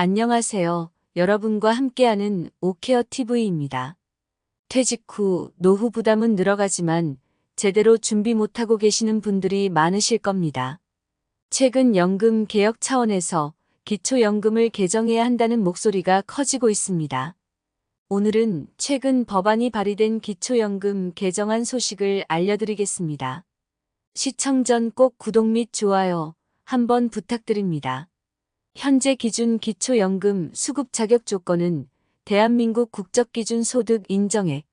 안녕하세요. 여러분과 함께하는 오케어 TV입니다. 퇴직 후 노후 부담은 늘어가지만 제대로 준비 못하고 계시는 분들이 많으실 겁니다. 최근 연금 개혁 차원에서 기초연금을 개정해야 한다는 목소리가 커지고 있습니다. 오늘은 최근 법안이 발의된 기초연금 개정안 소식을 알려드리겠습니다. 시청 전 꼭 구독 및 좋아요 한번 부탁드립니다. 현재 기준 기초연금 수급 자격 조건은 대한민국 국적기준 소득 인정액,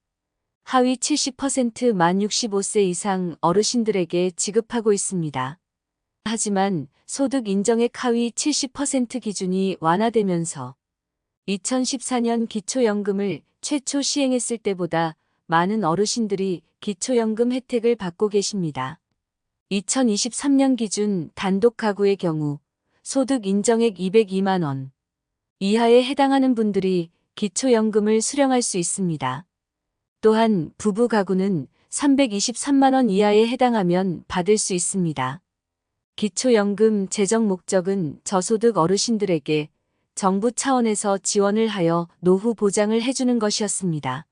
하위 70%만 65세 이상 어르신들에게 지급하고 있습니다. 하지만 소득 인정액 하위 70% 기준이 완화되면서 2014년 기초연금을 최초 시행했을 때보다 많은 어르신들이 기초연금 혜택을 받고 계십니다. 2023년 기준 단독 가구의 경우 소득 인정액 202만 원 이하에 해당하는 분들이 기초연금을 수령할 수 있습니다. 또한 부부 가구는 323만 원 이하에 해당하면 받을 수 있습니다. 기초연금 재정 목적은 저소득 어르신들에게 정부 차원에서 지원을 하여 노후 보장을 해주는 것이었습니다.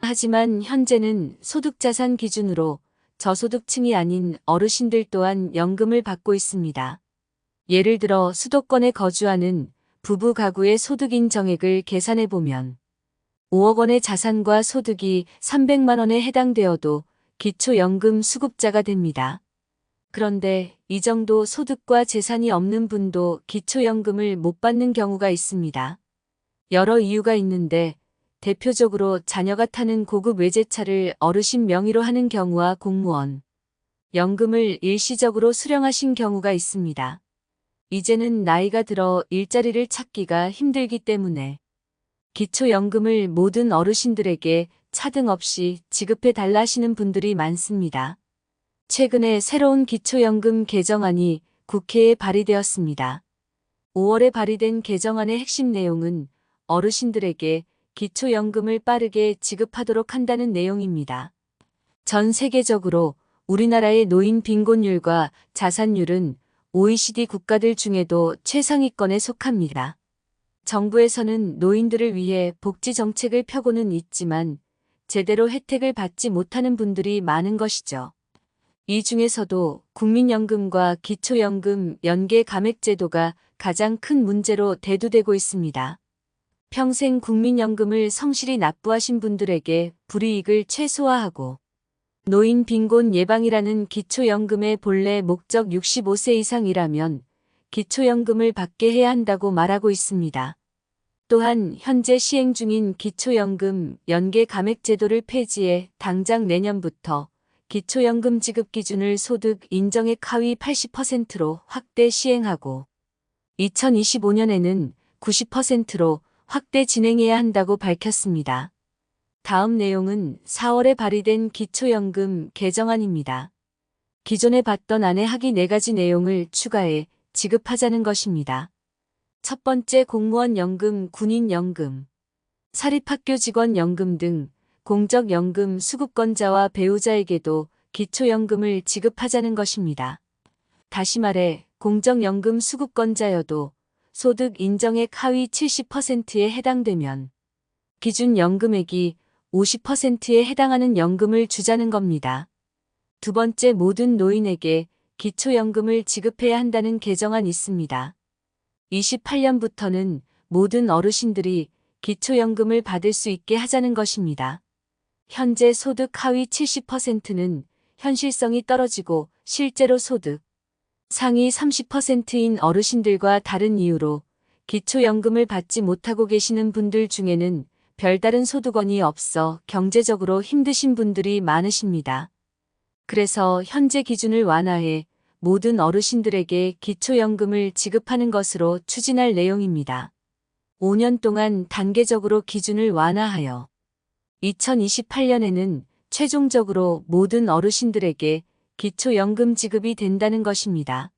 하지만 현재는 소득자산 기준으로 저소득층이 아닌 어르신들 또한 연금을 받고 있습니다. 예를 들어 수도권에 거주하는 부부 가구의 소득인 정액을 계산해 보면 5억 원의 자산과 소득이 300만 원에 해당되어도 기초연금 수급자가 됩니다. 그런데 이 정도 소득과 재산이 없는 분도 기초연금을 못 받는 경우가 있습니다. 여러 이유가 있는데 대표적으로 자녀가 타는 고급 외제차를 어르신 명의로 하는 경우와 공무원, 연금을 일시적으로 수령하신 경우가 있습니다. 이제는 나이가 들어 일자리를 찾기가 힘들기 때문에 기초연금을 모든 어르신들에게 차등 없이 지급해 달라 하시는 분들이 많습니다. 최근에 새로운 기초연금 개정안이 국회에 발의되었습니다. 5월에 발의된 개정안의 핵심 내용은 어르신들에게 기초연금을 빠르게 지급하도록 한다는 내용입니다. 전 세계적으로 우리나라의 노인 빈곤율과 자산율은 OECD 국가들 중에도 최상위권에 속합니다. 정부에서는 노인들을 위해 복지 정책을 펴고는 있지만 제대로 혜택을 받지 못하는 분들이 많은 것이죠. 이 중에서도 국민연금과 기초연금 연계 감액제도가 가장 큰 문제로 대두되고 있습니다. 평생 국민연금을 성실히 납부하신 분들에게 불이익을 최소화하고 노인 빈곤 예방이라는 기초연금의 본래 목적 65세 이상이라면 기초연금을 받게 해야 한다고 말하고 있습니다. 또한 현재 시행 중인 기초연금 연계 감액 제도를 폐지해 당장 내년부터 기초연금 지급 기준을 소득 인정액 하위 80%로 확대 시행하고 2025년에는 90%로 확대 진행해야 한다고 밝혔습니다. 다음 내용은 4월에 발의된 기초연금 개정안입니다. 기존에 받던 안에 하기 4가지 내용을 추가해 지급하자는 것입니다. 첫 번째 공무원 연금, 군인 연금, 사립학교 직원 연금 등 공적연금 수급권자와 배우자에게도 기초연금을 지급하자는 것입니다. 다시 말해 공적연금 수급권자여도 소득 인정액 하위 70%에 해당되면 기준 연금액이 50%에 해당하는 연금을 주자는 겁니다. 두 번째 모든 노인에게 기초연금을 지급해야 한다는 개정안 있습니다. 28년부터는 모든 어르신들이 기초연금을 받을 수 있게 하자는 것입니다. 현재 소득 하위 70%는 현실성이 떨어지고 실제로 소득 상위 30%인 어르신들과 다른 이유로 기초연금을 받지 못하고 계시는 분들 중에는 별다른 소득원이 없어 경제적으로 힘드신 분들이 많으십니다. 그래서 현재 기준을 완화해 모든 어르신들에게 기초연금을 지급하는 것으로 추진할 내용입니다. 5년 동안 단계적으로 기준을 완화하여 2028년에는 최종적으로 모든 어르신들에게 기초연금 지급이 된다는 것입니다.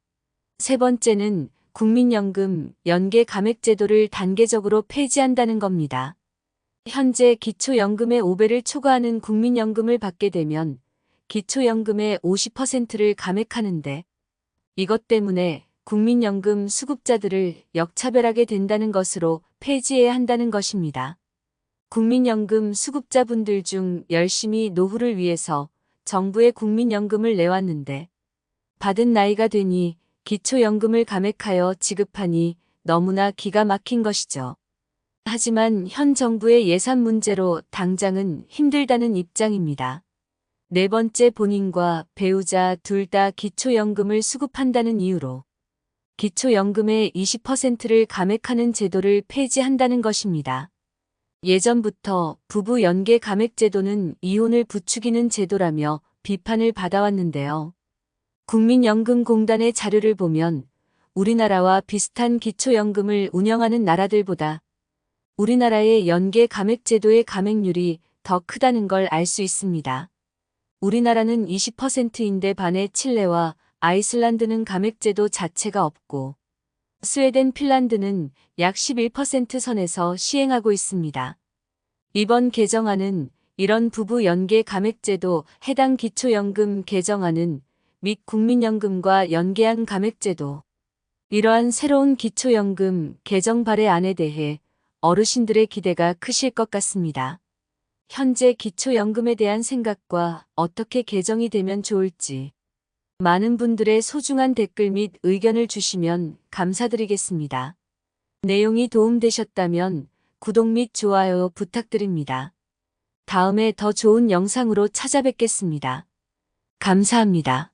세 번째는 국민연금 연계 감액제도를 단계적으로 폐지한다는 겁니다. 현재 기초연금의 5배를 초과하는 국민연금을 받게 되면 기초연금의 50%를 감액하는데 이것 때문에 국민연금 수급자들을 역차별하게 된다는 것으로 폐지해야 한다는 것입니다. 국민연금 수급자분들 중 열심히 노후를 위해서 정부의 국민연금을 내왔는데 받은 나이가 되니 기초연금을 감액하여 지급하니 너무나 기가 막힌 것이죠. 하지만 현 정부의 예산 문제로 당장은 힘들다는 입장입니다. 네 번째 본인과 배우자 둘 다 기초연금을 수급한다는 이유로 기초연금의 20%를 감액하는 제도를 폐지한다는 것입니다. 예전부터 부부 연계 감액 제도는 이혼을 부추기는 제도라며 비판을 받아왔는데요. 국민연금공단의 자료를 보면 우리나라와 비슷한 기초연금을 운영하는 나라들보다 우리나라의 연계 감액 제도의 감액률이 더 크다는 걸 알 수 있습니다. 우리나라는 20%인데 반해 칠레와 아이슬란드는 감액제도 자체가 없고 스웨덴, 핀란드는 약 11% 선에서 시행하고 있습니다. 이번 개정안은 이런 부부 연계 감액제도 해당 기초연금 개정안은 및 국민연금과 연계한 감액제도 이러한 새로운 기초연금 개정 발의안에 대해 어르신들의 기대가 크실 것 같습니다. 현재 기초연금에 대한 생각과 어떻게 개정이 되면 좋을지 많은 분들의 소중한 댓글 및 의견을 주시면 감사드리겠습니다. 내용이 도움되셨다면 구독 및 좋아요 부탁드립니다. 다음에 더 좋은 영상으로 찾아뵙겠습니다. 감사합니다.